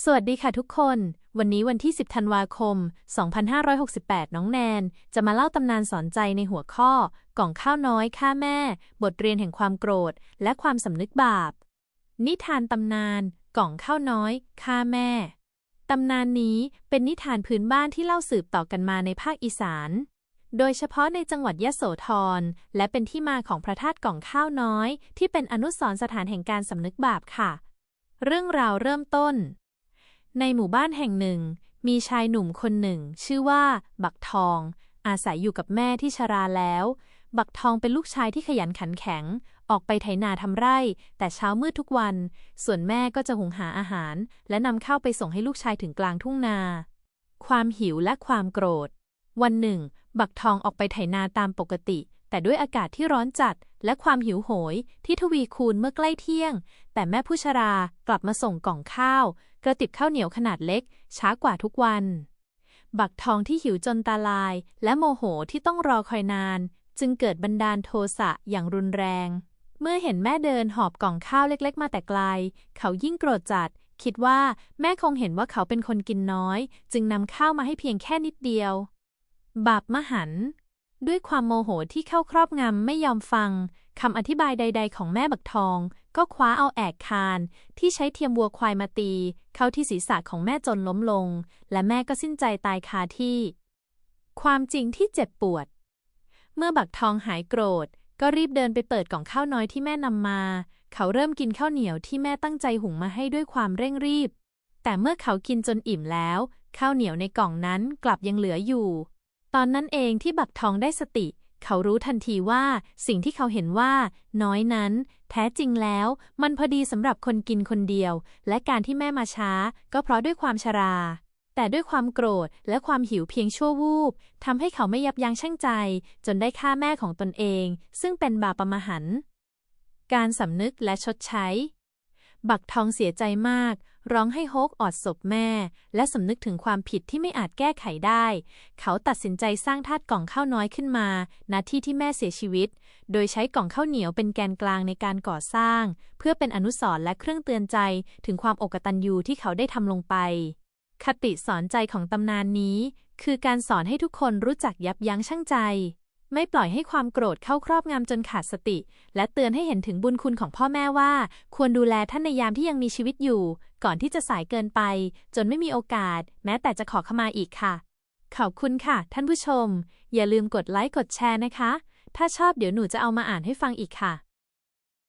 สวัสดีค่ะทุกคน วันนี้วันที่ 10 ธันวาคม 2568 น้องแนน จะมาเล่าตำนานสอนใจในหัวข้อ กล่องข้าวน้อยฆ่าแม่ บทเรียนแห่งความโกรธ และความสำนึกบาป นิทานตำนาน กล่องข้าวน้อยฆ่าแม่ ตำนานนี้เป็นนิทานพื้นบ้านที่เล่าสืบต่อกันมาในภาคอีสาน โดยเฉพาะในจังหวัดยะโสธร และเป็นที่มาของพระธาตุกล่องข้าวน้อย ที่เป็นอนุสรณ์สถานแห่งการสำนึกบาปค่ะ เรื่องราวเริ่มต้น ในหมู่บ้านแห่งหนึ่ง มีชายหนุ่มคนหนึ่ง ชื่อว่า บักทอง อาศัยอยู่กับแม่ที่ชราแล้ว บักทองเป็นลูกชายที่ขยันขันแข็ง ออกไปไถนาทำไร่ แต่เช้ามืดทุกวัน ส่วนแม่ก็จะหุงหาอาหาร และนำข้าวไปส่งให้ลูกชายถึงกลางทุ่งนา ความหิวและความโกรธ วันหนึ่ง บักทองออกไปไถนาตามปกติ แต่ด้วยอากาศที่ร้อนจัดและความหิวโหยที่ทวีคูณเมื่อใกล้เที่ยง แต่แม่ผู้ชรากลับมาส่งกล่องข้าว กระติบข้าวเหนียวขนาดเล็ก ช้ากว่าทุกวัน บักทองที่หิวจนตาลาย และโมโหที่ต้องรอคอยนาน จึงเกิดบันดาลโทสะอย่างรุนแรง เมื่อเห็นแม่เดินหอบกล่องข้าวเล็ก ๆ มาแต่ไกล เขายิ่งโกรธจัด คิดว่าแม่คงเห็นว่าเขาเป็นคนกินน้อย จึงนำข้าวมาให้เพียงแค่นิดเดียวบาปมหันต์ ด้วยความโมโหที่เข้าครอบงำไม่ยอมฟังคำอธิบายใด ๆ ของแม่บักทอง ก็คว้าเอาแอกคาน ที่ใช้เทียมวัวควายมาตี เข้าที่ศีรษะของแม่จนล้มลง และแม่ก็สิ้นใจตายคาที่ ความจริงที่เจ็บปวด เมื่อบักทองหายโกรธ ก็รีบเดินไปเปิดกล่องข้าวน้อยที่แม่นำมา เขาเริ่มกินข้าวเหนียวที่แม่ตั้งใจหุงมาให้ด้วยความเร่งรีบ แต่เมื่อเขากินจนอิ่มแล้ว ข้าวเหนียวในกล่องนั้นกลับยังเหลืออยู่ ตอนนั้นเองที่บักทองได้สติ เขารู้ทันทีว่าสิ่งที่เขาเห็นว่า น้อยนั้น แท้จริงแล้ว มันพอดีสำหรับคนกินคนเดียว และการที่แม่มาช้า ก็เพราะด้วยความชราแต่ด้วยความโกรธและความหิวเพียงชั่ววูบทำให้เขาไม่ยับยั้งชั่งใจ จนได้ฆ่าแม่ของตนเอง ซึ่งเป็นบาปมหันต์การสำนึกและชดใช้ บักทองเสียใจมาก ร้องให้โฮกออดศพแม่ และสำนึกถึงความผิดที่ไม่อาจแก้ไขได้ เขาตัดสินใจสร้างธาตุกล่องข้าวน้อยขึ้นมาณที่ที่แม่เสียชีวิต โดยใช้กล่องข้าวเหนียวเป็นแกนกลางในการก่อสร้าง เพื่อเป็นอนุสรณ์และเครื่องเตือนใจถึงความอกตัญญูที่เขาได้ทำลงไป คติสอนใจของตำนานนี้ คือการสอนให้ทุกคนรู้จักยับยั้งชั่งใจ ไม่ปล่อยให้ความโกรธเข้าครอบงำจนขาดสติ และเตือนให้เห็นถึงบุญคุณของพ่อแม่ว่า ควรดูแลท่านในยามที่ยังมีชีวิตอยู่ ก่อนที่จะสายเกินไป จนไม่มีโอกาส แม้แต่จะขอขมาอีกค่ะ ขอบคุณค่ะ ท่านผู้ชม อย่าลืมกดไลค์กดแชร์นะคะ ถ้าชอบเดี๋ยวหนูจะเอามาอ่านให้ฟังอีกค่ะ